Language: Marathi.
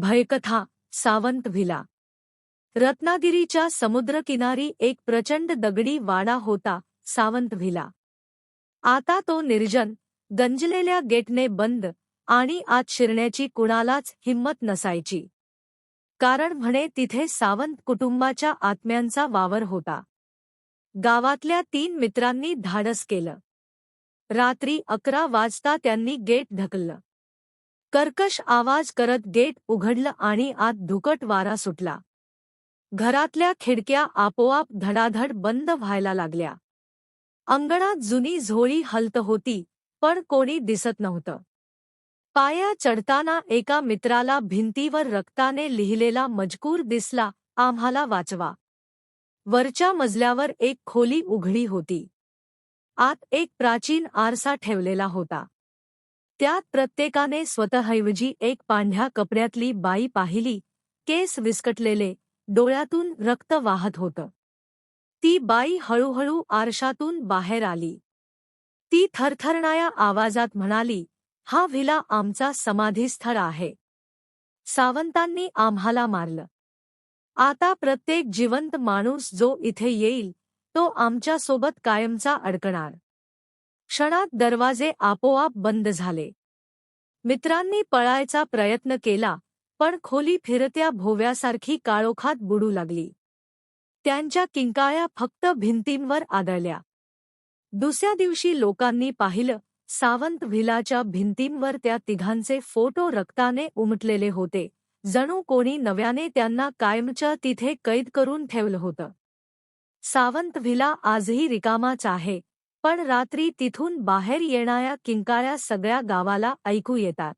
भयकथा सावंत व्हिला रत्नागिरीच्या समुद्रकिनारी एक प्रचंड दगडी वाडा होता सावंत व्हिला आता तो निर्जन गंजलेल्या गेटने बंद आणि आत शिरण्याची कुणालाच हिंमत नसायची. कारण म्हणे तिथे सावंत कुटुंबाच्या आत्म्यांचा वावर होता. गावातल्या तीन मित्रांनी धाडस केलं. रात्री अकरा वाजता त्यांनी गेट ढकललं. कर्कश आवाज करत गेट उघडलं आणि आत धुकट वारा सुटला. घरातल्या खिडक्या आपोआप धडाधड बंद व्हायला लागल्या. अंगणात जुनी झोळी हलत होती पण कोणी दिसत नव्हतं. पाया चढताना एका मित्राला भिंतीवर रक्ताने लिहिलेला मजकूर दिसला आम्हाला वाचवा. वरच्या मजल्यावर एक खोली उघडी होती. आत एक प्राचीन आरसा ठेवलेला होता. त्यात प्रत्येकाने स्वतःऐवजी एक पांढ्या कपड्यातली बाई पाहिली केस विस्कटलेले डोळ्यातून रक्त वाहत होतं. ती बाई हळूहळू आरशातून बाहेर आली. ती थरथरणाया आवाजात म्हणाली हा व्हिला आमचा समाधीस्थळ आहे. सावंतांनी आम्हाला मारलं. आता प्रत्येक जिवंत माणूस जो इथे येईल तो आमच्यासोबत कायमचा अडकणार. क्षणात दरवाजे आपोआप बंद झाले. मित्रांनी पळायचा प्रयत्न केला पण खोली फिरत्या भोव्यासारखी काळोखात बुडू लागली. त्यांच्या किंकाळ्या फक्त भिंतींवर आदळल्या. दुसऱ्या दिवशी लोकांनी पाहिलं सावंत व्हिलाच्या भिंतींवर त्या तिघांचे फोटो रक्ताने उमटलेले होते. जणू कोणी नव्याने त्यांना कायमच्या तिथे कैद करून ठेवलं होतं. सावंत व्हिला आजही रिकामाच आहे पण रात्री तिथून बाहेर येणाऱ्या किंकाळ्या सगळ्या गावाला ऐकू येतात.